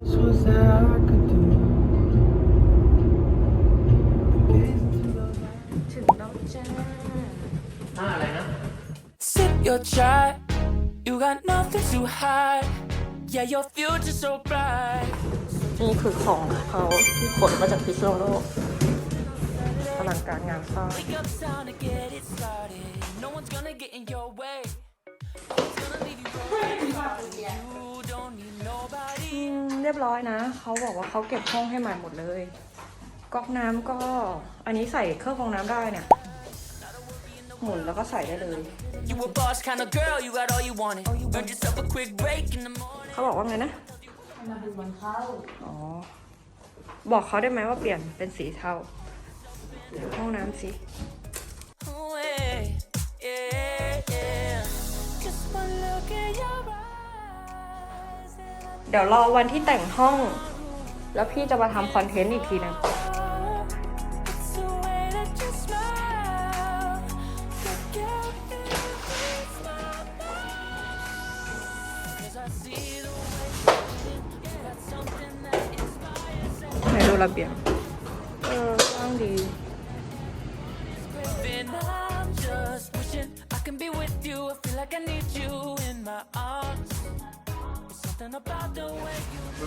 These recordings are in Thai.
ถึงแล้วจ้าห้าอะไรนะ Sip your chai. You got nothing to hide. Yeah, your future's so bright. นี่คือของเขาที่ขนมาจากพิษณุโลกอลังการงานสร้าง Wake up, time to get it started. No one's gonna get in your way. It's gonna leave you broken รียบร้อยนะ เขาบอกว่าเขาเก็บห้องให้ใหม่หมดเลย ก๊อกน้ำก็ อันนี้ใส่เครื่องกรองน้ำได้เนี่ย หมุนแล้วก็ใส่ได้เลย You a boss kind of girl, you got all you wanted. Earned yourself a quick break in the morning. เขาบอกว่าไงนะมาดูมันเข้าอ๋อ บอกเขาได้ไหมว่าเปลี่ยนเป็นสีเทาห้องน้ำสิ Oh, เดี๋ยวรอวันที่แต่งห้อง แล้วพี่จะมาทำคอนเทนต์อีกทีหนึง It's the way that you smile. Look at me with my eyes. 'Cause I see the way you got something that inspires ไหนดูระเบียง เออว่างดี and I'm just wishing I can be with you. I feel like I need you in my arms.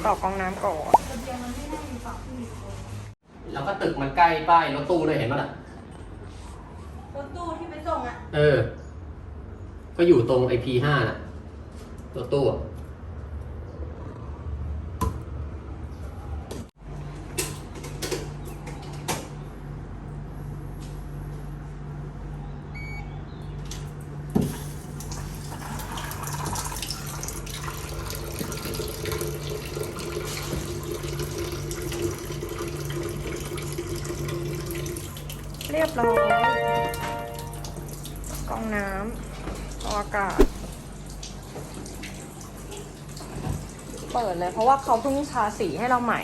ต่อกรองน้ำก่อนแล้วก็ตึกมันใกล้ป้ายรถตู้เลยเห็นปะล่ะ รถตู้ที่ไปส่งอะ เออ ก็อยู่ตรงไอพีห้าน่ะ รถตู้อะ เรียบร้อยกรองน้ำเอาอากาศ เปิดเลยเพราะว่าเขาเพิ่งทาสีให้เราใหม่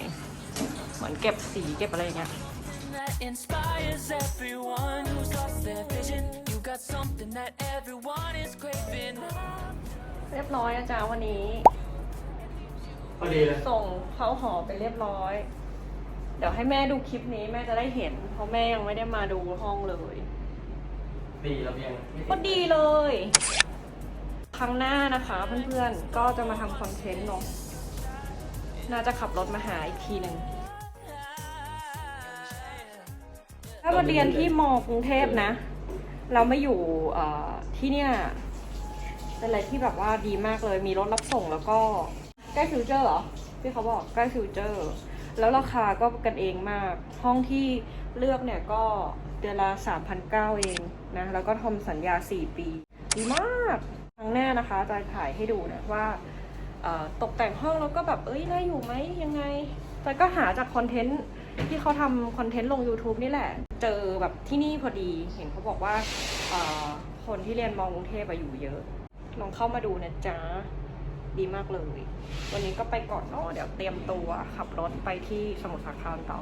เหมือนเก็บสีเก็บอะไรอย่างเงี้ย that inspires everyone who's lost their vision. You got something that everyone is craving. เรียบร้อยนะจ๊ะวันนี้ พอดีเลย ส่งเข้าหอไปเรียบร้อย เดี๋ยวให้แม่ดูคลิปนี้แม่จะได้เห็น เพราะแม่ยังไม่ได้มาดูห้องเลยดีระเบียงไม่ติดก็ดีเลย ครั้งหน้านะคะเพื่อนๆ ก็จะมาทำคอนเทนต์เนาะน่าจะขับรถมาหาอีกทีหนึ่งถ้ามาเรียนที่มอกรุงเทพนะ เราไม่อยู่เอ่อที่เนี่ยเป็นอะไรที่แบบว่าดีมากเลยมีรถรับส่งแล้วก็ใกล้ฟิวเจอร์เหรอที่เขาบอกใกล้ฟิวเจอร์ แล้วราคาก็กันเองมาก ห้องที่เลือกเนี่ยก็เดือนละ3,900เองนะ แล้วก็ทำสัญญา 4 ปี ดีมากครั้งหน้านะคะจะถ่ายให้ดูนะว่าเอ่อตกแต่งห้องแล้วก็แบบ เอ้ยน่าอยู่ไหมยังไง แต่ก็หาจากคอนเทนต์ที่เขาทำคอนเทนต์ลง YouTube นี่แหละ เจอแบบที่นี่พอดี เห็นเขาบอกว่าคนที่เรียนมองกรุงเทพอะอยู่เยอะ ลองเข้ามาดูนะจ๊ะ ดีมากเลย วันนี้ก็ไปก่อนเนาะเดี๋ยวเตรียมตัวขับรถไปที่สมุทรสาครต่อ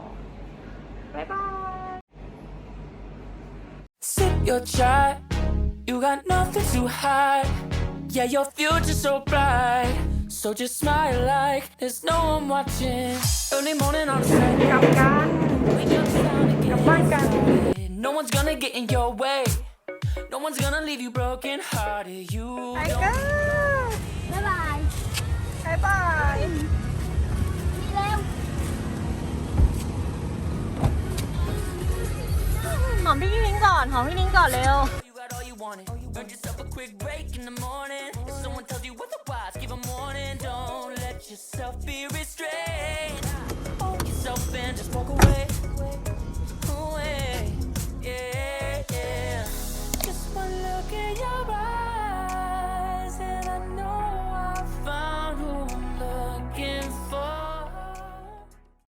บ๊ายบาย Sip your chai. You got nothing to hide. Yeah, your future's so bright. So just smile like there's no one watching. Early morning on a Saturday. กลับกัน Wake up, time to get Come on, it guys. started. No one's gonna get in your way. No one's gonna leave you broken hearted. You ไป don't กัน บ๊ายบาย ก่อน หอมพี่นิ้งก่อนเร็ว You got all you wanted. Earn yourself a quick break in the morning. If someone tells you otherwise, give a warning. Don't let yourself be restrained.